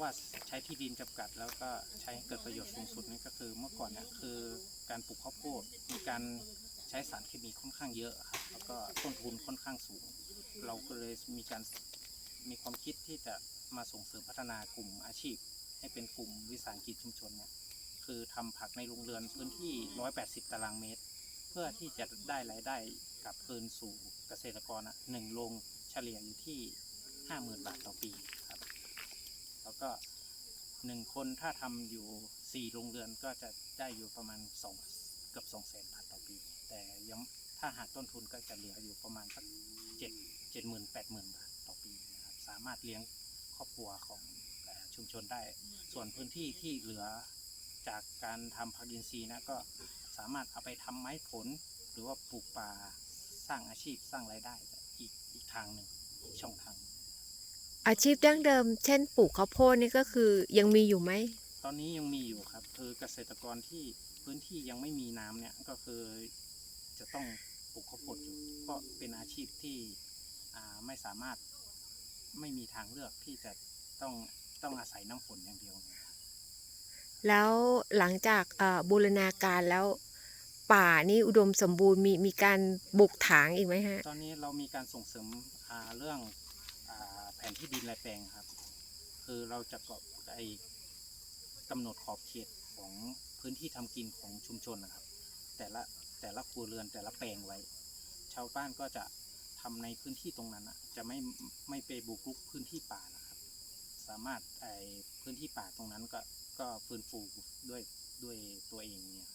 ว่าใช้ที่ดินจำกัด แล้วก็ใช้เกิดประโยชน์สูงสุดนี่ก็คือเมื่อก่อนเนี่ยคือการปลูกข้าวโพดมีการใช้สารเคมีค่อนข้างเยอะครับแล้วก็ต้นทุนค่อนข้างสูง เราก็เลยมีการมีความคิดที่จะมาส่งเสริมพัฒนากลุ่มอาชีพ ให้เป็นกลุ่มวิสาหกิจชุมชนเนี่ยคือทำผักในโรงเรือนพื้นที่ 180 ตารางเมตร เพื่อที่จะได้รายได้กลับคืนสู่เกษตรกรอะหนึ่งโรงเฉลี่ยอยู่ที่ห้าหมื่นบาทต่อปี แล้วก็หนึ่งคนถ้าทำอยู่สี่โรงเรือนก็จะได้อยู่ประมาณสองเกือบสองแสนบาทต่อปี แต่ยังถ้าหากต้นทุนก็จะเหลืออยู่ประมาณสักเจ็ดเจ็ดหมื่นแปดหมื่นบาทต่อปีนะครับสามารถเลี้ยงครอบครัวของชุมชนได้ ส่วนพื้นที่ที่เหลือจากการทำผักอินทรีย์นะก็สามารถเอาไปทำไม้ผล หรือว่าปลูกป่าสร้างอาชีพสร้างรายได้อีกอีกทางหนึ่งอีกช่องทาง อาชีพดั้งเดิม เช่นปลูกข้าวโพดนี่ก็คือยังมีอยู่ไหม ตอนนี้ยังมีอยู่ครับ คือเกษตรกรที่พื้นที่ยังไม่มีน้ำเนี่ยก็คือจะต้องปลูกข้าวโพดอยู่เพราะเป็นอาชีพที่อ่าไม่สามารถไม่มีทางเลือกที่จะต้องต้องอาศัยน้ำฝนอย่างเดียวครับแล้วหลังจากเอ่อบูรณาการแล้วป่านี่อุดมสมบูรณ์มีมีการบุกถางอีกไหมฮะ ตอนนี้เรามีการส่งเสริมอ่าเรื่อง แผนที่ดินรายแปลงครับ คือเราจะกไอกำหนดขอบเขตของพื้นที่ทำกินของชุมชนนะครับ แต่ละแต่ละครัวเรือนแต่ละแปลงไว้ ชาวบ้านก็จะทำในพื้นที่ตรงนั้นนะจะไม่ไม่ไปบุกรุกพื้นที่ป่านะครับ สามารถไอพื้นที่ป่าตรงนั้นก็ก็ฟื้นฟูด้วยด้วยตัวเองเนี่ย